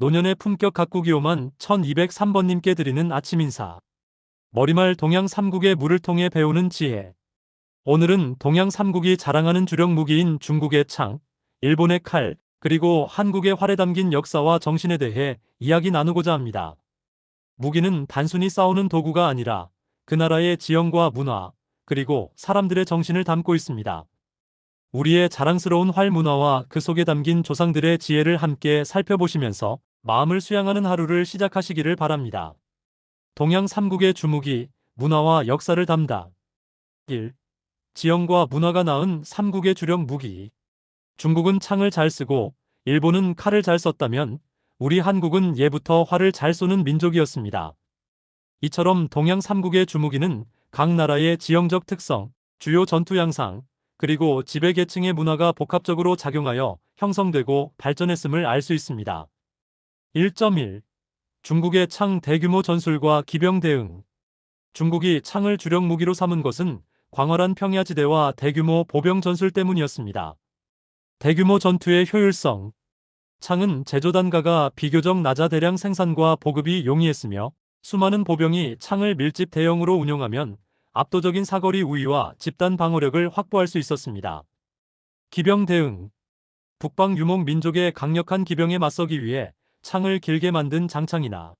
노년의 품격 가꾸기 오만 1203번님께 드리는 아침 인사. 머리말 동양 삼국의 물을 통해 배우는 지혜. 오늘은 동양 삼국이 자랑하는 주력 무기인 중국의 창, 일본의 칼, 그리고 한국의 활에 담긴 역사와 정신에 대해 이야기 나누고자 합니다. 무기는 단순히 싸우는 도구가 아니라 그 나라의 지형과 문화, 그리고 사람들의 정신을 담고 있습니다. 우리의 자랑스러운 활 문화와 그 속에 담긴 조상들의 지혜를 함께 살펴보시면서 마음을 수양하는 하루를 시작하시기를 바랍니다. 동양 삼국의 주무기, 문화와 역사를 담다. 1. 지형과 문화가 낳은 삼국의 주력 무기. 중국은 창을 잘 쓰고 일본은 칼을 잘 썼다면 우리 한국은 예부터 활을 잘 쏘는 민족이었습니다. 이처럼 동양 삼국의 주무기는 각 나라의 지형적 특성, 주요 전투 양상, 그리고 지배 계층의 문화가 복합적으로 작용하여 형성되고 발전했음을 알 수 있습니다. 1.1 중국의 창 대규모 전술과 기병 대응 중국이 창을 주력 무기로 삼은 것은 광활한 평야지대와 대규모 보병 전술 때문이었습니다. 대규모 전투의 효율성 창은 제조 단가가 비교적 낮아 대량 생산과 보급이 용이했으며 수많은 보병이 창을 밀집 대형으로 운용하면 압도적인 사거리 우위와 집단 방어력을 확보할 수 있었습니다. 기병 대응 북방 유목 민족의 강력한 기병에 맞서기 위해 창을 길게 만든 장창이나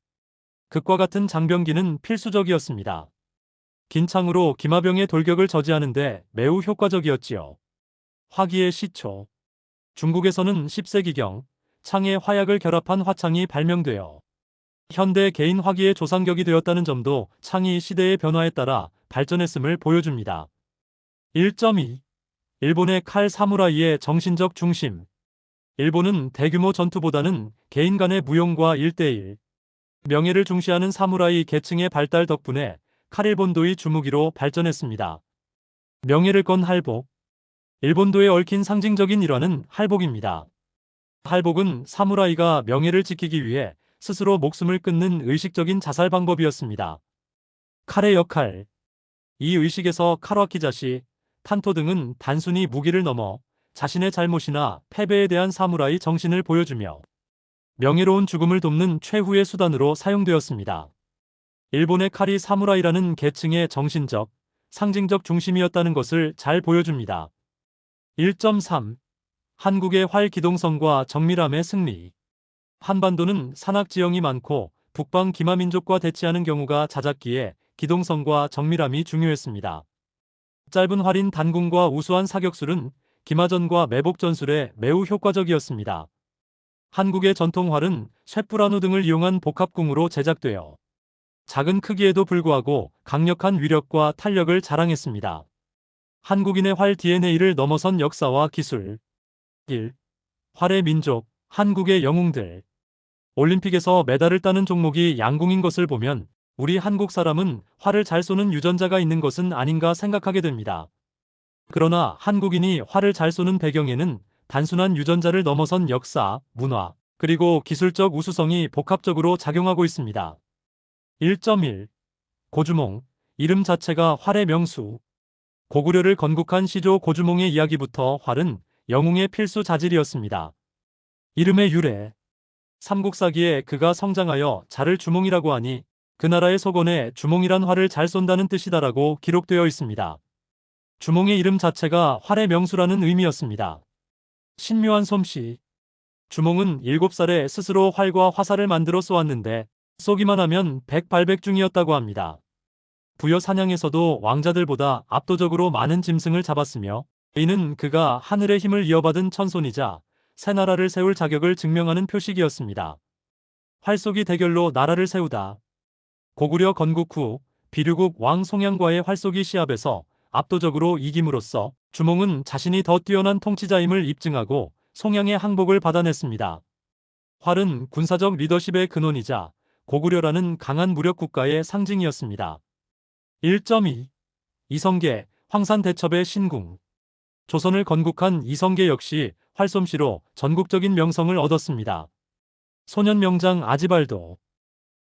극과 같은 장병기는 필수적이었습니다. 긴 창으로 기마병의 돌격을 저지하는데 매우 효과적이었지요. 화기의 시초 중국에서는 10세기경 창에 화약을 결합한 화창이 발명되어 현대 개인 화기의 조상격이 되었다는 점도 창이 시대의 변화에 따라 발전했음을 보여줍니다. 1.2 일본의 칼 사무라이의 정신적 중심 일본은 대규모 전투보다는 개인 간의 무용과 1대1 명예를 중시하는 사무라이 계층의 발달 덕분에 칼일본도의 주무기로 발전했습니다. 명예를 건 할복 일본도에 얽힌 상징적인 일화는 할복입니다. 할복은 사무라이가 명예를 지키기 위해 스스로 목숨을 끊는 의식적인 자살 방법이었습니다. 칼의 역할 이 의식에서 카라키자시, 탄토 등은 단순히 무기를 넘어 자신의 잘못이나 패배에 대한 사무라이 정신을 보여주며 명예로운 죽음을 돕는 최후의 수단으로 사용되었습니다. 일본의 칼이 사무라이라는 계층의 정신적, 상징적 중심이었다는 것을 잘 보여줍니다. 1.3 한국의 활 기동성과 정밀함의 승리 한반도는 산악 지형이 많고 북방 기마민족과 대치하는 경우가 잦았기에 기동성과 정밀함이 중요했습니다. 짧은 활인 단궁과 우수한 사격술은 기마전과 매복 전술에 매우 효과적이었습니다. 한국의 전통 활은 쇠뿌라누 등을 이용한 복합궁으로 제작되어 작은 크기에도 불구하고 강력한 위력과 탄력을 자랑했습니다. 한국인의 활 DNA를 넘어선 역사와 기술 1. 활의 민족, 한국의 영웅들 올림픽에서 메달을 따는 종목이 양궁인 것을 보면 우리 한국 사람은 활을 잘 쏘는 유전자가 있는 것은 아닌가 생각하게 됩니다. 그러나 한국인이 활을 잘 쏘는 배경에는 단순한 유전자를 넘어선 역사, 문화, 그리고 기술적 우수성이 복합적으로 작용하고 있습니다. 1.1 고주몽 이름 자체가 활의 명수 고구려를 건국한 시조 고주몽의 이야기부터 활은 영웅의 필수 자질이었습니다. 이름의 유래 삼국사기에 그가 성장하여 자를 주몽이라고 하니 그 나라의 서건에 주몽이란 활을 잘 쏜다는 뜻이다라고 기록되어 있습니다. 주몽의 이름 자체가 활의 명수라는 의미였습니다. 신묘한 솜씨 주몽은 7살에 스스로 활과 화살을 만들어 쏘았는데 쏘기만 하면 백발백 중이었다고 합니다. 부여 사냥에서도 왕자들보다 압도적으로 많은 짐승을 잡았으며 이는 그가 하늘의 힘을 이어받은 천손이자 새 나라를 세울 자격을 증명하는 표식이었습니다. 활쏘기 대결로 나라를 세우다. 고구려 건국 후 비류국 왕 송양과의 활쏘기 시합에서 압도적으로 이김으로써 주몽은 자신이 더 뛰어난 통치자임을 입증하고 송양의 항복을 받아냈습니다. 활은 군사적 리더십의 근원이자 고구려라는 강한 무력 국가의 상징이었습니다. 1.2 이성계 황산대첩의 신궁 조선을 건국한 이성계 역시 활솜씨로 전국적인 명성을 얻었습니다. 소년명장 아지발도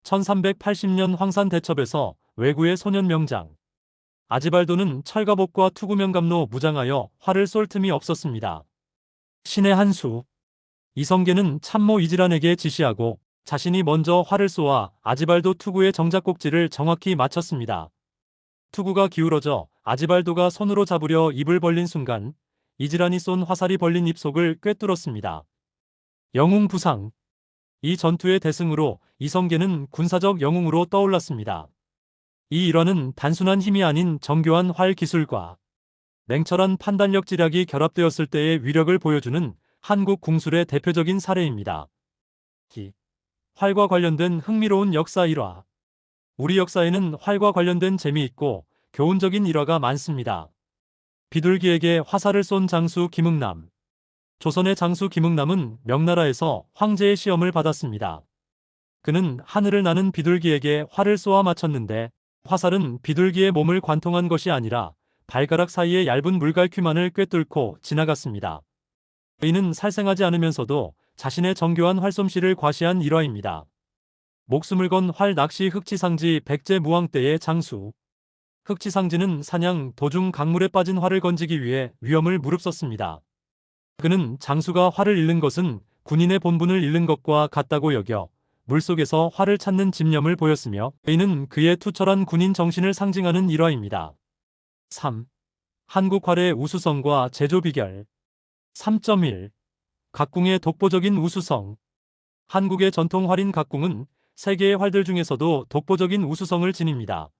1380년 황산대첩에서 외구의 소년명장 아지발도는 철가복과 투구명감로 무장하여 활을 쏠 틈이 없었습니다. 신의 한수 이성계는 참모 이지란에게 지시하고 자신이 먼저 활을 쏘아 아지발도 투구의 정작꼭지를 정확히 맞췄습니다. 투구가 기울어져 아지발도가 손으로 잡으려 입을 벌린 순간 이지란이 쏜 화살이 벌린 입속을 꿰뚫었습니다. 영웅 부상 이 전투의 대승으로 이성계는 군사적 영웅으로 떠올랐습니다. 이 일화는 단순한 힘이 아닌 정교한 활 기술과 냉철한 판단력 지략이 결합되었을 때의 위력을 보여주는 한국 궁술의 대표적인 사례입니다. 기. 활과 관련된 흥미로운 역사 일화. 우리 역사에는 활과 관련된 재미있고 교훈적인 일화가 많습니다. 비둘기에게 화살을 쏜 장수 김응남. 조선의 장수 김응남은 명나라에서 황제의 시험을 받았습니다. 그는 하늘을 나는 비둘기에게 활을 쏘아 맞췄는데 화살은 비둘기의 몸을 관통한 것이 아니라 발가락 사이의 얇은 물갈퀴만을 꿰뚫고 지나갔습니다. 이는 살생하지 않으면서도 자신의 정교한 활솜씨를 과시한 일화입니다. 목숨을 건 활 낚시 흑치상지 백제 무왕 때의 장수. 흑치상지는 사냥 도중 강물에 빠진 활을 건지기 위해 위험을 무릅썼습니다. 그는 장수가 활을 잃는 것은 군인의 본분을 잃는 것과 같다고 여겨 물속에서 활을 찾는 집념을 보였으며 이는 그의 투철한 군인 정신을 상징하는 일화입니다. 3. 한국 활의 우수성과 제조 비결 3.1 각궁의 독보적인 우수성 한국의 전통 활인 각궁은 세계의 활들 중에서도 독보적인 우수성을 지닙니다.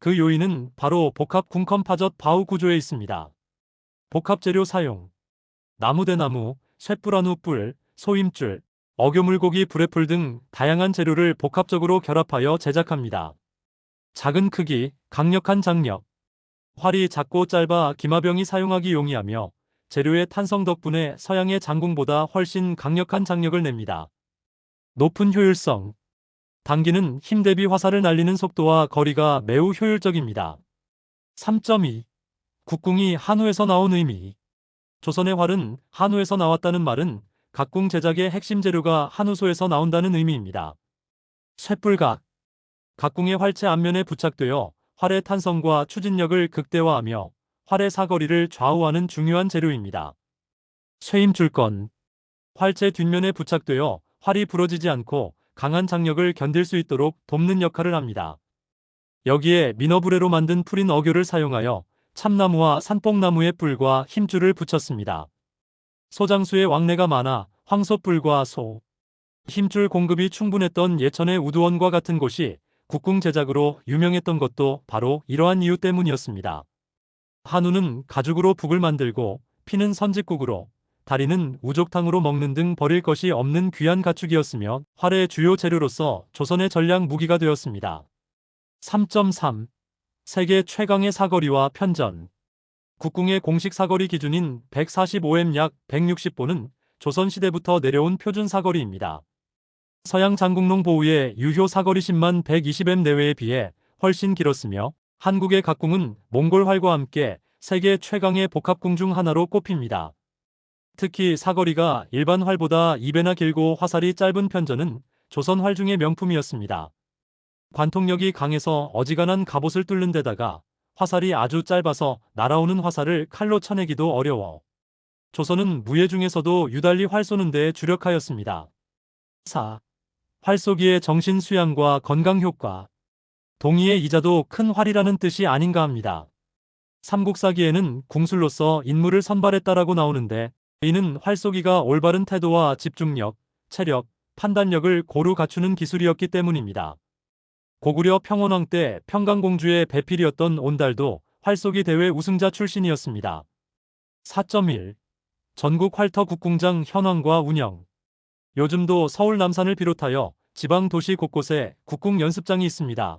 그 요인은 바로 복합 궁컴 파젓 바우 구조에 있습니다. 복합 재료 사용 나무 대나무, 쇠뿔한우 뿔, 소임줄, 어교물고기 불에풀 등 다양한 재료를 복합적으로 결합하여 제작합니다. 작은 크기, 강력한 장력. 활이 작고 짧아 기마병이 사용하기 용이하며 재료의 탄성 덕분에 서양의 장궁보다 훨씬 강력한 장력을 냅니다. 높은 효율성. 당기는 힘 대비 화살을 날리는 속도와 거리가 매우 효율적입니다. 3.2. 국궁이 한우에서 나온 의미. 조선의 활은 한우에서 나왔다는 말은 각궁 제작의 핵심 재료가 한우소에서 나온다는 의미입니다. 쇠뿔각 각궁의 활체 앞면에 부착되어 활의 탄성과 추진력을 극대화하며 활의 사거리를 좌우하는 중요한 재료입니다. 쇠임줄건 활체 뒷면에 부착되어 활이 부러지지 않고 강한 장력을 견딜 수 있도록 돕는 역할을 합니다. 여기에 미너브레로 만든 풀인 어교를 사용하여 참나무와 산뽕나무의 뿔과 힘줄을 붙였습니다. 소장수의 왕래가 많아 황소뿔과 소, 힘줄 공급이 충분했던 예천의 우두원과 같은 곳이 국궁 제작으로 유명했던 것도 바로 이러한 이유 때문이었습니다. 한우는 가죽으로 북을 만들고 피는 선짓국으로 다리는 우족탕으로 먹는 등 버릴 것이 없는 귀한 가축이었으며 활의 주요 재료로서 조선의 전략 무기가 되었습니다. 3.3 세계 최강의 사거리와 편전 국궁의 공식 사거리 기준인 145m 약 160보는 조선시대부터 내려온 표준 사거리입니다. 서양 장국농 보우의 유효 사거리 10만 120m 내외에 비해 훨씬 길었으며 한국의 각궁은 몽골 활과 함께 세계 최강의 복합궁 중 하나로 꼽힙니다. 특히 사거리가 일반 활보다 2배나 길고 화살이 짧은 편전은 조선 활 중의 명품이었습니다. 관통력이 강해서 어지간한 갑옷을 뚫는 데다가 화살이 아주 짧아서 날아오는 화살을 칼로 쳐내기도 어려워. 조선은 무예 중에서도 유달리 활 쏘는 데에 주력하였습니다. 4. 활 쏘기의 정신 수양과 건강 효과. 동의의 이자도 큰 활이라는 뜻이 아닌가 합니다. 삼국사기에는 궁술로서 인물을 선발했다라고 나오는데 이는 활 쏘기가 올바른 태도와 집중력, 체력, 판단력을 고루 갖추는 기술이었기 때문입니다. 고구려 평원왕 때 평강공주의 배필이었던 온달도 활쏘기 대회 우승자 출신이었습니다. 4.1 전국 활터 국궁장 현황과 운영 요즘도 서울 남산을 비롯하여 지방 도시 곳곳에 국궁 연습장이 있습니다.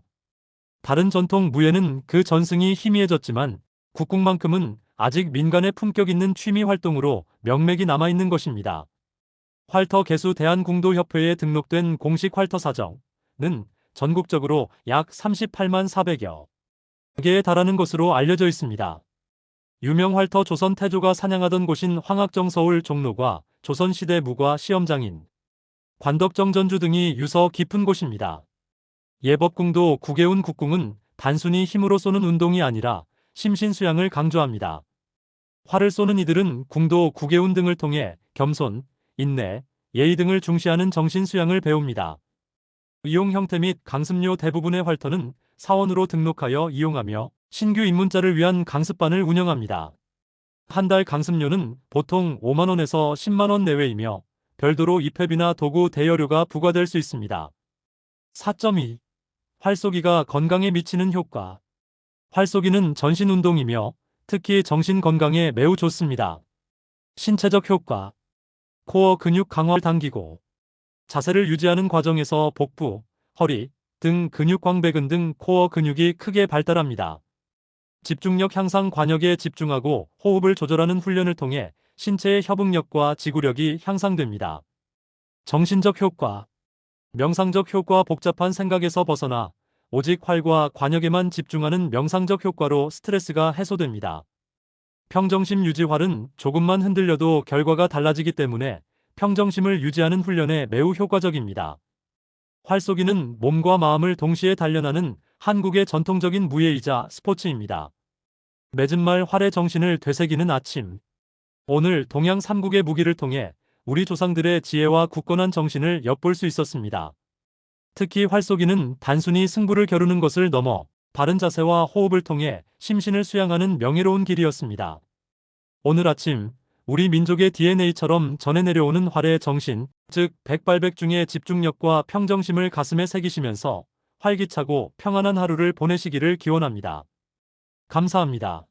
다른 전통 무예는 그 전승이 희미해졌지만 국궁만큼은 아직 민간의 품격 있는 취미 활동으로 명맥이 남아있는 것입니다. 활터 개수 대한궁도협회에 등록된 공식 활터 사정은 전국적으로 약 38만 400여 개에 달하는 것으로 알려져 있습니다. 유명 활터 조선 태조가 사냥하던 곳인 황학정 서울 종로과 조선시대 무과 시험장인 관덕정 전주 등이 유서 깊은 곳입니다. 예법궁도 구계운 국궁은 단순히 힘으로 쏘는 운동이 아니라 심신수양을 강조합니다. 활을 쏘는 이들은 궁도 구계운 등을 통해 겸손, 인내, 예의 등을 중시하는 정신 수양을 배웁니다. 이용 형태 및 강습료 대부분의 활터는 사원으로 등록하여 이용하며 신규 입문자를 위한 강습반을 운영합니다. 한 달 강습료는 보통 5만원에서 10만원 내외이며 별도로 입회비나 도구 대여료가 부과될 수 있습니다. 4.2. 활쏘기가 건강에 미치는 효과. 활쏘기는 전신 운동이며 특히 정신 건강에 매우 좋습니다. 신체적 효과. 코어 근육 강화를 당기고 자세를 유지하는 과정에서 복부, 허리, 등 근육 광배근 등 코어 근육이 크게 발달합니다. 집중력 향상 관역에 집중하고 호흡을 조절하는 훈련을 통해 신체의 협응력과 지구력이 향상됩니다. 정신적 효과. 명상적 효과 복잡한 생각에서 벗어나 오직 활과 관역에만 집중하는 명상적 효과로 스트레스가 해소됩니다. 평정심 유지활은 조금만 흔들려도 결과가 달라지기 때문에 평정심을 유지하는 훈련에 매우 효과적입니다. 활쏘기는 몸과 마음을 동시에 단련하는 한국의 전통적인 무예이자 스포츠입니다. 맺은 말 활의 정신을 되새기는 아침. 오늘 동양 삼국의 무기를 통해 우리 조상들의 지혜와 굳건한 정신을 엿볼 수 있었습니다. 특히 활쏘기는 단순히 승부를 겨루는 것을 넘어 바른 자세와 호흡을 통해 심신을 수양하는 명예로운 길이었습니다. 오늘 아침 우리 민족의 DNA처럼 전해 내려오는 활의 정신, 즉 백발백 중의 집중력과 평정심을 가슴에 새기시면서 활기차고 평안한 하루를 보내시기를 기원합니다. 감사합니다.